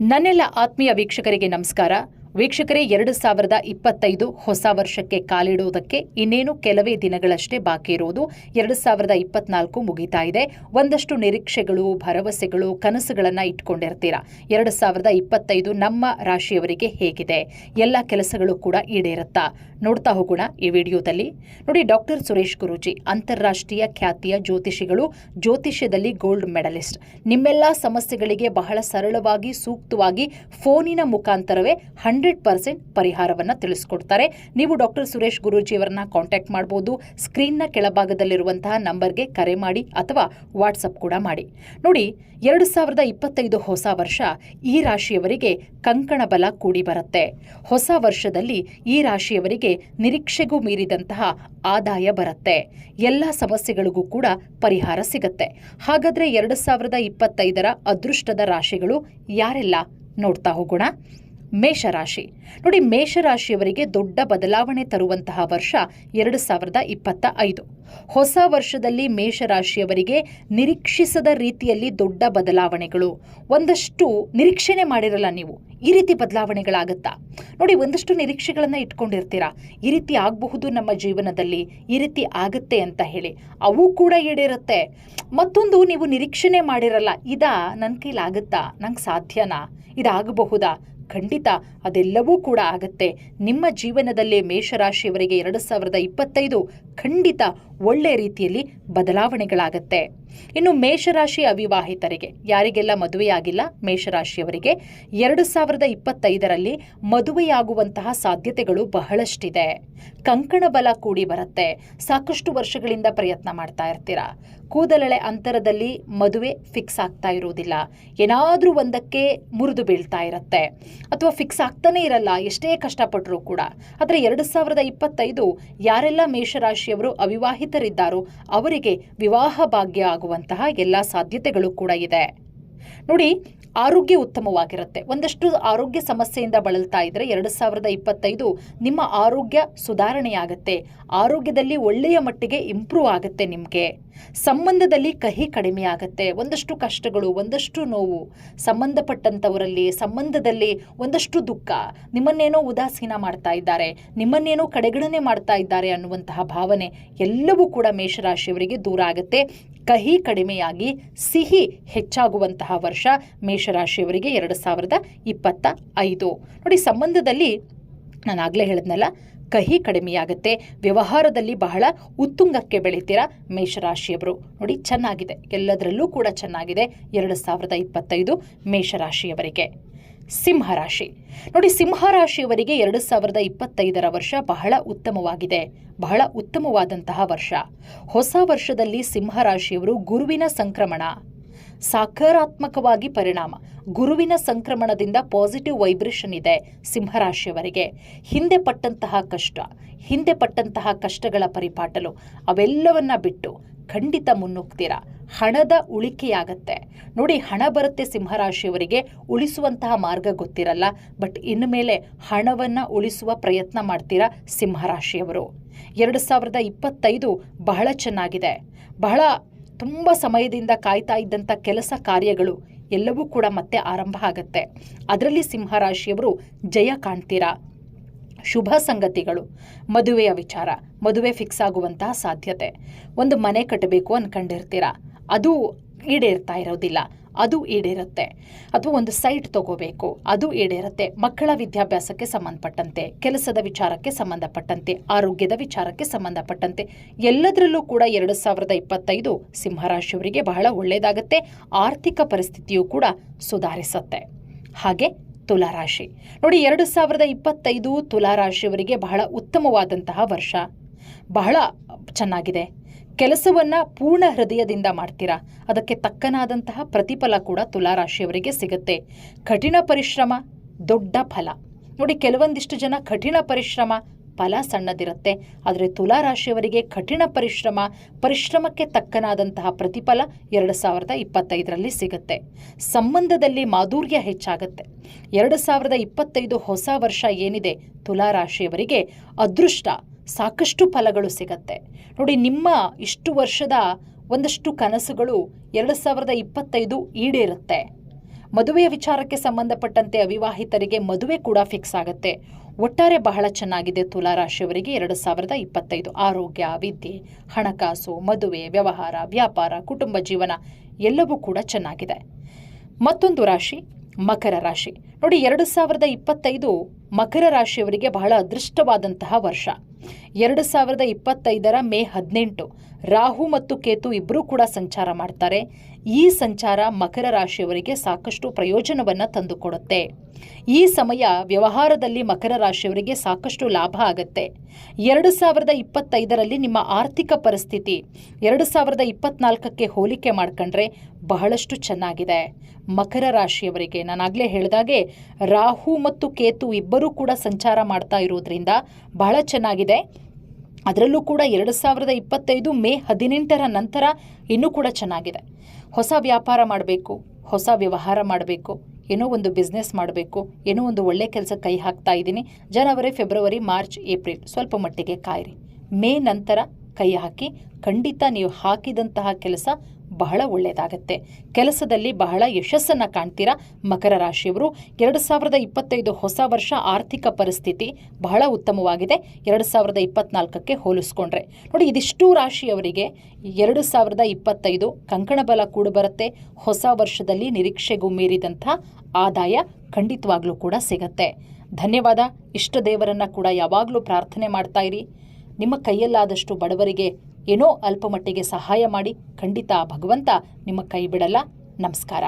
ನನ್ನೆಲ್ಲ ಆತ್ಮೀಯ ವೀಕ್ಷಕರಿಗೆ ನಮಸ್ಕಾರ. ವೀಕ್ಷಕರೇ, ಎರಡು ಸಾವಿರದ ಇಪ್ಪತ್ತೈದು ಹೊಸ ವರ್ಷಕ್ಕೆ ಕಾಲಿಡುವುದಕ್ಕೆ ಇನ್ನೇನು ಕೆಲವೇ ದಿನಗಳಷ್ಟೇ ಬಾಕಿ ಇರುವುದು ಎರಡು ಸಾವಿರದ ಇಪ್ಪತ್ನಾಲ್ಕು ಮುಗಿತಾ ಇದೆ. ಒಂದಷ್ಟು ನಿರೀಕ್ಷೆಗಳು, ಭರವಸೆಗಳು, ಕನಸುಗಳನ್ನು ಇಟ್ಕೊಂಡಿರ್ತೀರಾ? ಎರಡು ಸಾವಿರದ ಇಪ್ಪತ್ತೈದು ನಮ್ಮ ರಾಶಿಯವರಿಗೆ ಹೇಗಿದೆ? ಎಲ್ಲ ಕೆಲಸಗಳು ಕೂಡ ಈಡೇರುತ್ತಾ? ನೋಡ್ತಾ ಹೋಗೋಣ ಈ ವಿಡಿಯೋದಲ್ಲಿ. ನೋಡಿ, ಡಾಕ್ಟರ್ ಸುರೇಶ್ ಗುರೂಜಿ, ಅಂತಾರಾಷ್ಟ್ರೀಯ ಖ್ಯಾತಿಯ ಜ್ಯೋತಿಷಿಗಳು, ಜ್ಯೋತಿಷ್ಯದಲ್ಲಿ ಗೋಲ್ಡ್ ಮೆಡಲಿಸ್ಟ್. ನಿಮ್ಮೆಲ್ಲ ಸಮಸ್ಯೆಗಳಿಗೆ ಬಹಳ ಸರಳವಾಗಿ, ಸೂಕ್ತವಾಗಿ ಫೋನಿನ ಮುಖಾಂತರವೇ ಹಂಡ್ರೆಡ್ ಪರ್ಸೆಂಟ್ ಪರಿಹಾರವನ್ನು ತಿಳಿಸ್ಕೊಡ್ತಾರೆ. ನೀವು ಡಾಕ್ಟರ್ ಸುರೇಶ್ ಗುರೂಜಿಯವರನ್ನ ಕಾಂಟ್ಯಾಕ್ಟ್ ಮಾಡ್ಬೋದು. ಸ್ಕ್ರೀನ್ನ ಕೆಳಭಾಗದಲ್ಲಿರುವಂತಹ ನಂಬರ್ಗೆ ಕರೆ ಮಾಡಿ ಅಥವಾ ವಾಟ್ಸಪ್ ಕೂಡ ಮಾಡಿ. ನೋಡಿ, ಎರಡು ಸಾವಿರದ ಇಪ್ಪತ್ತೈದು ಹೊಸ ವರ್ಷ ಈ ರಾಶಿಯವರಿಗೆ ಕಂಕಣ ಬಲ ಕೂಡಿ ಬರುತ್ತೆ. ಹೊಸ ವರ್ಷದಲ್ಲಿ ಈ ರಾಶಿಯವರಿಗೆ ನಿರೀಕ್ಷೆಗೂ ಮೀರಿದಂತಹ ಆದಾಯ ಬರುತ್ತೆ. ಎಲ್ಲ ಸಮಸ್ಯೆಗಳಿಗೂ ಕೂಡ ಪರಿಹಾರ ಸಿಗತ್ತೆ. ಹಾಗಾದ್ರೆ ಎರಡು ಸಾವಿರದ ಇಪ್ಪತ್ತೈದರ ಅದೃಷ್ಟದ ರಾಶಿಗಳು ಯಾರೆಲ್ಲ ನೋಡ್ತಾ ಹೋಗೋಣ. ಮೇಷರಾಶಿ. ನೋಡಿ, ಮೇಷರಾಶಿಯವರಿಗೆ ದೊಡ್ಡ ಬದಲಾವಣೆ ತರುವಂತಹ ವರ್ಷ ಎರಡು ಸಾವಿರದ ಇಪ್ಪತ್ತ ಐದು ಹೊಸ ವರ್ಷದಲ್ಲಿ ಮೇಷರಾಶಿಯವರಿಗೆ ನಿರೀಕ್ಷಿಸದ ರೀತಿಯಲ್ಲಿ ದೊಡ್ಡ ಬದಲಾವಣೆಗಳು. ಒಂದಷ್ಟು ನಿರೀಕ್ಷೆನೆ ಮಾಡಿರಲ್ಲ ನೀವು, ಈ ರೀತಿ ಬದಲಾವಣೆಗಳಾಗತ್ತಾ? ನೋಡಿ, ಒಂದಷ್ಟು ನಿರೀಕ್ಷೆಗಳನ್ನು ಇಟ್ಕೊಂಡಿರ್ತೀರಾ? ಈ ರೀತಿ ಆಗಬಹುದು ನಮ್ಮ ಜೀವನದಲ್ಲಿ, ಈ ರೀತಿ ಆಗುತ್ತೆ ಅಂತ ಹೇಳಿ. ಅವು ಕೂಡ ಈಡೇರುತ್ತೆ. ಮತ್ತೊಂದು ನೀವು ನಿರೀಕ್ಷೆನೆ ಮಾಡಿರಲ್ಲ, ಇದಾ ನನ್ನ ಕೈಲಾಗುತ್ತಾ? ನಂಗೆ ಸಾಧ್ಯನಾ? ಇದಾಗಬಹುದಾ? ಖಂಡಿತ ಅದೆಲ್ಲವೂ ಕೂಡ ಆಗತ್ತೆ. ನಿಮ್ಮ ಜೀವನದಲ್ಲಿ ಮೇಷರಾಶಿಯವರಿಗೆ ಎರಡು ಸಾವಿರದ ಇಪ್ಪತ್ತೈದು ಖಂಡಿತ ಒಳ್ಳೆ ರೀತಿಯಲ್ಲಿ ಬದಲಾವಣೆಗಳಾಗತ್ತೆ. ಇನ್ನು ಮೇಷರಾಶಿ ಅವಿವಾಹಿತರಿಗೆ, ಯಾರಿಗೆಲ್ಲ ಮದುವೆಯಾಗಿಲ್ಲ, ಮೇಷರಾಶಿಯವರಿಗೆ ಎರಡು ಸಾವಿರದ ಇಪ್ಪತ್ತೈದರಲ್ಲಿ ಮದುವೆಯಾಗುವಂತಹ ಸಾಧ್ಯತೆಗಳು ಬಹಳಷ್ಟಿದೆ. ಕಂಕಣ ಬಲ ಕೂಡಿ ಬರುತ್ತೆ. ಸಾಕಷ್ಟು ವರ್ಷಗಳಿಂದ ಪ್ರಯತ್ನ ಮಾಡ್ತಾ ಇರ್ತೀರಾ? ಕೂದಲೆಳೆ ಅಂತರದಲ್ಲಿ ಮದುವೆ ಫಿಕ್ಸ್ ಆಗ್ತಾ ಇರುವುದಿಲ್ಲ. ಏನಾದರೂ ಒಂದಕ್ಕೆ ಮುರಿದು ಬೀಳ್ತಾ ಇರುತ್ತೆ. ಅಥವಾ ಫಿಕ್ಸ್ ಆಗ್ತಾನೆ ಇರಲ್ಲ, ಎಷ್ಟೇ ಕಷ್ಟಪಟ್ಟರೂ ಕೂಡ. ಆದರೆ ಎರಡು ಸಾವಿರದ ಇಪ್ಪತ್ತೈದು ಯಾರೆಲ್ಲ ಮೇಷರಾಶಿಯವರು ಅವಿವಾಹಿತರಿದ್ದಾರೋ ಅವರಿಗೆ ವಿವಾಹ ಭಾಗ್ಯ ಆಗುವಂತಹ ಎಲ್ಲ ಸಾಧ್ಯತೆಗಳು ಕೂಡ ಇದೆ. ನೋಡಿ, ಆರೋಗ್ಯ ಉತ್ತಮವಾಗಿರುತ್ತೆ. ಒಂದಷ್ಟು ಆರೋಗ್ಯ ಸಮಸ್ಯೆಯಿಂದ ಬಳಲ್ತಾ ಇದ್ರೆ ಎರಡು ಸಾವಿರದ ಇಪ್ಪತ್ತೈದು ನಿಮ್ಮ ಆರೋಗ್ಯ ಸುಧಾರಣೆಯಾಗತ್ತೆ. ಆರೋಗ್ಯದಲ್ಲಿ ಒಳ್ಳೆಯ ಮಟ್ಟಿಗೆ ಇಂಪ್ರೂವ್ ಆಗುತ್ತೆ ನಿಮಗೆ. ಸಂಬಂಧದಲ್ಲಿ ಕಹಿ ಕಡಿಮೆ ಆಗುತ್ತೆ ಒಂದಷ್ಟು ಕಷ್ಟಗಳು, ಒಂದಷ್ಟು ನೋವು ಸಂಬಂಧಪಟ್ಟಂಥವರಲ್ಲಿ ಸಂಬಂಧದಲ್ಲಿ ಒಂದಷ್ಟು ದುಃಖ, ನಿಮ್ಮನ್ನೇನೋ ಉದಾಸೀನ ಮಾಡ್ತಾ ಇದ್ದಾರೆ, ನಿಮ್ಮನ್ನೇನೋ ಕಡೆಗಣನೆ ಮಾಡ್ತಾ ಇದ್ದಾರೆ ಅನ್ನುವಂತಹ ಭಾವನೆ ಎಲ್ಲವೂ ಕೂಡ ಮೇಷರಾಶಿಯವರಿಗೆ ದೂರ ಆಗುತ್ತೆ. ಕಹಿ ಕಡಿಮೆಯಾಗಿ ಸಿಹಿ ಹೆಚ್ಚಾಗುವಂತಹ ವರ್ಷ ಮೇಷರಾಶಿಯವರಿಗೆ ಎರಡು ಸಾವಿರದ ಇಪ್ಪತ್ತ ಐದು. ನೋಡಿ, ಸಂಬಂಧದಲ್ಲಿ ನಾನು ಆಗಲೇ ಹೇಳಿದ್ನಲ್ಲ ಕಹಿ ಕಡಿಮೆಯಾಗುತ್ತೆ. ವ್ಯವಹಾರದಲ್ಲಿ ಬಹಳ ಉತ್ತುಂಗಕ್ಕೆ ಬೆಳಿತೀರಾ ಮೇಷರಾಶಿಯವರು. ನೋಡಿ, ಚೆನ್ನಾಗಿದೆ. ಎಲ್ಲದರಲ್ಲೂ ಕೂಡ ಚೆನ್ನಾಗಿದೆ. ಎರಡು ಸಾವಿರದ ಇಪ್ಪತ್ತೈದು ಮೇಷರಾಶಿಯವರಿಗೆ. ಸಿಂಹರಾಶಿ ನೋಡಿ ಸಿಂಹರಾಶಿಯವರಿಗೆ ಎರಡು ಸಾವಿರದ ಇಪ್ಪತ್ತೈದರ ವರ್ಷ ಬಹಳ ಉತ್ತಮವಾಗಿದೆ. ಬಹಳ ಉತ್ತಮವಾದಂತಹ ವರ್ಷ. ಹೊಸ ವರ್ಷದಲ್ಲಿ ಸಿಂಹರಾಶಿಯವರು ಗುರುವಿನ ಸಂಕ್ರಮಣ. ಸಕಾರಾತ್ಮಕವಾಗಿ ಪರಿಣಾಮ. ಗುರುವಿನ ಸಂಕ್ರಮಣದಿಂದ ಪಾಸಿಟಿವ್ ವೈಬ್ರೇಷನ್ ಇದೆ ಸಿಂಹರಾಶಿಯವರಿಗೆ. ಹಿಂದೆ ಪಟ್ಟಂತಹ ಕಷ್ಟ, ಹಿಂದೆ ಪಟ್ಟಂತಹ ಕಷ್ಟಗಳ ಪರಿಪಾಟಲು ಅವೆಲ್ಲವನ್ನ ಬಿಟ್ಟು ಖಂಡಿತ ಮುನ್ನುಗ್ತೀರಾ? ಹಣದ ಉಳಿಕೆಯಾಗತ್ತೆ. ನೋಡಿ, ಹಣ ಬರುತ್ತೆ ಸಿಂಹರಾಶಿಯವರಿಗೆ, ಉಳಿಸುವಂತಹ ಮಾರ್ಗ ಗೊತ್ತಿರಲ್ಲ, ಬಟ್ ಇನ್ಮೇಲೆ ಹಣವನ್ನ ಉಳಿಸುವ ಪ್ರಯತ್ನ ಮಾಡ್ತೀರಾ ಸಿಂಹರಾಶಿಯವರು? ಎರಡು ಸಾವಿರದ ಇಪ್ಪತ್ತೈದು ಬಹಳ ಚೆನ್ನಾಗಿದೆ. ಬಹಳ ತುಂಬ ಸಮಯದಿಂದ ಕಾಯ್ತಾ ಇದ್ದಂಥ ಕೆಲಸ ಕಾರ್ಯಗಳು ಎಲ್ಲವೂ ಕೂಡ ಮತ್ತೆ ಆರಂಭ ಆಗತ್ತೆ. ಅದರಲ್ಲಿ ಸಿಂಹರಾಶಿಯವರು ಜಯ ಕಾಣ್ತೀರಾ? ಶುಭ ಸಂಗತಿಗಳು, ಮದುವೆಯ ವಿಚಾರ, ಮದುವೆ ಫಿಕ್ಸ್ ಆಗುವಂತಹ ಸಾಧ್ಯತೆ. ಒಂದು ಮನೆ ಕಟ್ಟಬೇಕು ಅನ್ಕೊಂಡಿರ್ತೀರ? ಅದು ಈಡೇರ್ತಾ ಇರೋದಿಲ್ಲ. ಅದು ಈಡೇರುತ್ತೆ. ಅಥವಾ ಒಂದು ಸೈಟ್ ತಗೋಬೇಕು, ಅದು ಈಡೇರುತ್ತೆ. ಮಕ್ಕಳ ವಿದ್ಯಾಭ್ಯಾಸಕ್ಕೆ ಸಂಬಂಧಪಟ್ಟಂತೆ, ಕೆಲಸದ ವಿಚಾರಕ್ಕೆ ಸಂಬಂಧಪಟ್ಟಂತೆ, ಆರೋಗ್ಯದ ವಿಚಾರಕ್ಕೆ ಸಂಬಂಧಪಟ್ಟಂತೆ, ಎಲ್ಲದರಲ್ಲೂ ಕೂಡ ಎರಡು ಸಾವಿರದ ಇಪ್ಪತ್ತೈದು ಸಿಂಹರಾಶಿಯವರಿಗೆ ಬಹಳ ಒಳ್ಳೆಯದಾಗುತ್ತೆ ಆರ್ಥಿಕ ಪರಿಸ್ಥಿತಿಯು ಕೂಡ ಸುಧಾರಿಸುತ್ತೆ. ಹಾಗೆ ತುಲಾರಾಶಿ. ನೋಡಿ, ಎರಡು ಸಾವಿರದ ಇಪ್ಪತ್ತೈದು ತುಲಾರಾಶಿಯವರಿಗೆ ಬಹಳ ಉತ್ತಮವಾದಂತಹ ವರ್ಷ. ಬಹಳ ಚೆನ್ನಾಗಿದೆ. ಕೆಲಸವನ್ನ ಪೂರ್ಣ ಹೃದಯದಿಂದ ಮಾಡ್ತೀರಾ? ಅದಕ್ಕೆ ತಕ್ಕನಾದಂತಹ ಪ್ರತಿಫಲ ಕೂಡ ತುಲಾರಾಶಿಯವರಿಗೆ ಸಿಗುತ್ತೆ. ಕಠಿಣ ಪರಿಶ್ರಮ ದೊಡ್ಡ ಫಲ. ನೋಡಿ, ಕೆಲವೊಂದಿಷ್ಟು ಜನ ಕಠಿಣ ಪರಿಶ್ರಮ, ಫಲ ಸಣ್ಣದಿರುತ್ತೆ. ಆದರೆ ತುಲಾರಾಶಿಯವರಿಗೆ ಕಠಿಣ ಪರಿಶ್ರಮ, ಪರಿಶ್ರಮಕ್ಕೆ ತಕ್ಕನಾದಂತಹ ಪ್ರತಿಫಲ ಎರಡು ಸಾವಿರದ ಇಪ್ಪತ್ತೈದರಲ್ಲಿ ಸಿಗುತ್ತೆ. ಸಂಬಂಧದಲ್ಲಿ ಮಾಧುರ್ಯ ಹೆಚ್ಚಾಗುತ್ತೆ. ಎರಡು ಸಾವಿರದ ಇಪ್ಪತ್ತೈದು ಹೊಸ ವರ್ಷ ಏನಿದೆ? ತುಲಾರಾಶಿಯವರಿಗೆ ಅದೃಷ್ಟ. ಸಾಕಷ್ಟು ಫಲಗಳು ಸಿಗತ್ತೆ. ನೋಡಿ, ನಿಮ್ಮ ಇಷ್ಟು ವರ್ಷದ ಒಂದಷ್ಟು ಕನಸುಗಳು ಎರಡು ಸಾವಿರದ ಇಪ್ಪತ್ತೈದು ಈಡೇರುತ್ತೆ. ಮದುವೆಯ ವಿಚಾರಕ್ಕೆ ಸಂಬಂಧಪಟ್ಟಂತೆ ಅವಿವಾಹಿತರಿಗೆ ಮದುವೆ ಕೂಡ ಫಿಕ್ಸ್ ಆಗುತ್ತೆ. ಒಟ್ಟಾರೆ ಬಹಳ ಚೆನ್ನಾಗಿದೆ ತುಲಾ ರಾಶಿಯವರಿಗೆ ಎರಡು ಸಾವಿರದ ಇಪ್ಪತ್ತೈದು. ಆರೋಗ್ಯ, ವಿದ್ಯೆ, ಹಣಕಾಸು, ಮದುವೆ, ವ್ಯವಹಾರ, ವ್ಯಾಪಾರ, ಕುಟುಂಬ ಜೀವನ ಎಲ್ಲವೂ ಕೂಡ ಚೆನ್ನಾಗಿದೆ. ಮತ್ತೊಂದು ರಾಶಿ, ಮಕರ ರಾಶಿ. ನೋಡಿ, ಎರಡು ಸಾವಿರದ ಇಪ್ಪತ್ತೈದು ಮಕರ ರಾಶಿಯವರಿಗೆ ಬಹಳ ಅದೃಷ್ಟವಾದಂತಹ ವರ್ಷ. ಎರಡು ಸಾವಿರದ ಇಪ್ಪತ್ತೈದರ ಮೇ ಹದಿನೆಂಟು, ರಾಹು ಮತ್ತು ಕೇತು ಇಬ್ಬರೂ ಕೂಡ ಸಂಚಾರ ಮಾಡ್ತಾರೆ. ಈ ಸಂಚಾರ ಮಕರ ರಾಶಿಯವರಿಗೆ ಸಾಕಷ್ಟು ಪ್ರಯೋಜನವನ್ನು ತಂದುಕೊಡುತ್ತೆ. ಈ ಸಮಯ ವ್ಯವಹಾರದಲ್ಲಿ ಮಕರ ರಾಶಿಯವರಿಗೆ ಸಾಕಷ್ಟು ಲಾಭ ಆಗತ್ತೆ. ಎರಡು ಸಾವಿರದ ಇಪ್ಪತ್ತೈದರಲ್ಲಿ ನಿಮ್ಮ ಆರ್ಥಿಕ ಪರಿಸ್ಥಿತಿ, ಎರಡು ಸಾವಿರದ ಇಪ್ಪತ್ನಾಲ್ಕಕ್ಕೆ ಹೋಲಿಕೆ ಮಾಡ್ಕೊಂಡ್ರೆ ಬಹಳಷ್ಟು ಚೆನ್ನಾಗಿದೆ. ಮಕರ ರಾಶಿಯವರಿಗೆ ನಾನಾಗಲೇ ಹೇಳಿದಾಗೆ ರಾಹು ಮತ್ತು ಕೇತು ಇಬ್ಬರೂ ಕೂಡ ಸಂಚಾರ ಮಾಡ್ತಾ ಇರೋದ್ರಿಂದ ಬಹಳ ಚೆನ್ನಾಗಿದೆ. ಅದರಲ್ಲೂ ಕೂಡ ಎರಡು ಸಾವಿರದ ಇಪ್ಪತ್ತೈದು ಮೇ ಹದಿನೆಂಟರ ನಂತರ ಇನ್ನೂ ಕೂಡ ಚೆನ್ನಾಗಿದೆ. ಹೊಸ ವ್ಯಾಪಾರ ಮಾಡಬೇಕು, ಹೊಸ ವ್ಯವಹಾರ ಮಾಡಬೇಕು, ಏನೋ ಒಂದು ಬಿಸ್ನೆಸ್ ಮಾಡಬೇಕು, ಏನೋ ಒಂದು ಒಳ್ಳೆ ಕೆಲಸ ಕೈ ಹಾಕ್ತಾ ಇದ್ದೀನಿ. ಜನವರಿ, ಫೆಬ್ರವರಿ, ಮಾರ್ಚ್, ಏಪ್ರಿಲ್ ಸ್ವಲ್ಪ ಮಟ್ಟಿಗೆ ಕಾಯಿರಿ. ಮೇ ನಂತರ ಕೈ ಹಾಕಿ ಖಂಡಿತ ನೀವು ಹಾಕಿದಂತಹ ಕೆಲಸ ಬಹಳ ಒಳ್ಳೆಯದಾಗತ್ತೆ ಕೆಲಸದಲ್ಲಿ ಬಹಳ ಯಶಸ್ಸನ್ನು ಕಾಣ್ತೀರಾ? ಮಕರ ರಾಶಿಯವರು, ಎರಡು ಸಾವಿರದ ಇಪ್ಪತ್ತೈದು ಹೊಸ ವರ್ಷ ಆರ್ಥಿಕ ಪರಿಸ್ಥಿತಿ ಬಹಳ ಉತ್ತಮವಾಗಿದೆ. ಎರಡು ಸಾವಿರದ ಇಪ್ಪತ್ನಾಲ್ಕಕ್ಕೆ ಹೋಲಿಸ್ಕೊಂಡ್ರೆ. ನೋಡಿ, ಇದಿಷ್ಟು ರಾಶಿಯವರಿಗೆ ಎರಡು ಸಾವಿರದ ಇಪ್ಪತ್ತೈದು ಕಂಕಣ ಬಲ ಕೂಡ ಬರುತ್ತೆ. ಹೊಸ ವರ್ಷದಲ್ಲಿ ನಿರೀಕ್ಷೆಗೂ ಮೀರಿದಂಥ ಆದಾಯ ಖಂಡಿತವಾಗ್ಲೂ ಕೂಡ ಸಿಗತ್ತೆ. ಧನ್ಯವಾದ. ಇಷ್ಟ ದೇವರನ್ನು ಕೂಡ ಯಾವಾಗಲೂ ಪ್ರಾರ್ಥನೆ ಮಾಡ್ತಾ ಇರಿ. ನಿಮ್ಮ ಕೈಯಲ್ಲಾದಷ್ಟು ಬಡವರಿಗೆ ಏನೋ ಅಲ್ಪಮಟ್ಟಿಗೆ ಸಹಾಯ ಮಾಡಿ ಖಂಡಿತ ಭಗವಂತ ನಿಮ್ಮ ಕೈ ಬಿಡಲ್ಲ. ನಮಸ್ಕಾರ.